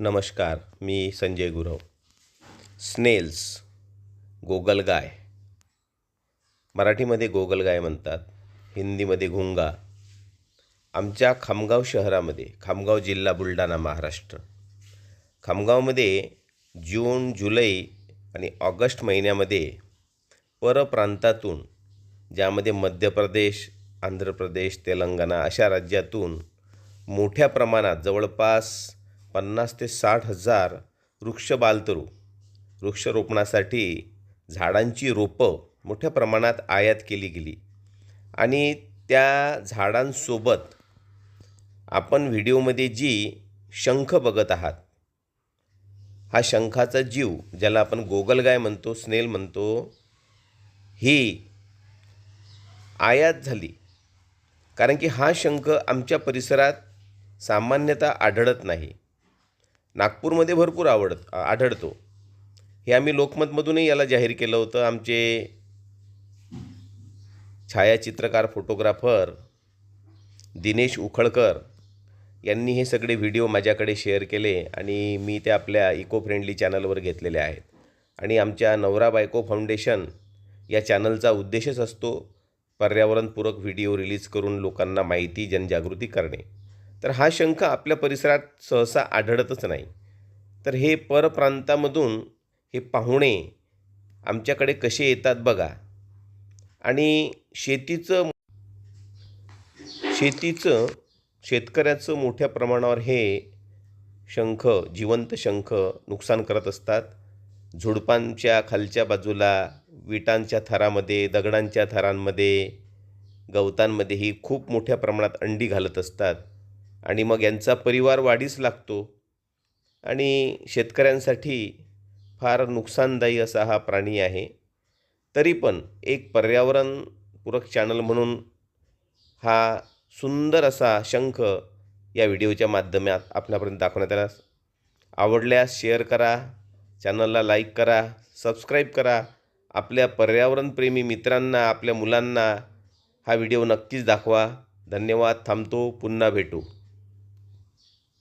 नमस्कार मी संजय गुरव. स्नेल्स गोगलगाय मराठीमध्ये गोगलगाय म्हणतात हिंदीमध्ये घुंगा. आमच्या खामगाव शहरामध्ये खामगाव जिल्हा बुलढाणा महाराष्ट्र. खामगावमध्ये जून जुलै आणि ऑगस्ट महिन्यामध्ये परप्रांतातून ज्यामध्ये मध्य प्रदेश आंध्र प्रदेश तेलंगणा अशा राज्यातून मोठ्या प्रमाणात जवळपास पन्नास ते साठ हजार वृक्ष बालतरू. वृक्षरोपणासाठी झाडांची रोपं मोठ्या प्रमाणात आयात केली गेली. आणि त्या झाडांसोबत आपण व्हिडिओमध्ये जी शंख बघत आहात हा शंखाचा जीव ज्याला आपण गोगलगाय म्हणतो स्नेल म्हणतो ही आयात झाली. कारण की हा शंख आमच्या परिसरात सामान्यतः आढळत नाही. नागपूरमध्ये भरपूर आवडत आढळतो. हे आम्ही लोकमतमधूनही याला जाहीर केलं होतं. आमचे छायाचित्रकार फोटोग्राफर दिनेश उखळकर यांनी हे सगळे व्हिडिओ माझ्याकडे शेअर केले आणि मी ते आपल्या इको फ्रेंडली चॅनलवर घेतलेले आहेत. आणि आमच्या नवरा बायको फाउंडेशन या चॅनलचा उद्देशच असतो पर्यावरणपूरक व्हिडिओ रिलीज करून लोकांना माहिती जनजागृती करणे. तर हा शंख आपल्या परिसरात सहसा आढळतच नाही. तर हे परप्रांतामधून हे पाहुणे आमच्याकडे कसे येतात बघा. आणि शेतीचं शेतीचं शेतकऱ्याचं मोठ्या प्रमाणावर हे शंख जिवंत शंख नुकसान करत असतात. झुडपांच्या खालच्या बाजूला विटांच्या थरामध्ये दगडांच्या थरांमध्ये गवतांमध्ये ही खूप मोठ्या प्रमाणात अंडी घालत असतात. आणि मग यांचा परिवार वाढीस लागतो. आणि शेतकऱ्यांसाठी फार नुकसानदायी असा हा प्राणी आहे. तरी पण एक पर्यावरणपूरक चॅनल म्हणून हा सुंदर असा शंख या व्हिडिओच्या माध्यमात आपल्यापर्यंत दाखवण्यात आला. आवडल्यास शेअर करा चॅनलला लाईक करा सबस्क्राईब करा. आपल्या पर्यावरणप्रेमी मित्रांना आपल्या मुलांना हा व्हिडिओ नक्कीच दाखवा. धन्यवाद थांबतो पुन्हा भेटू.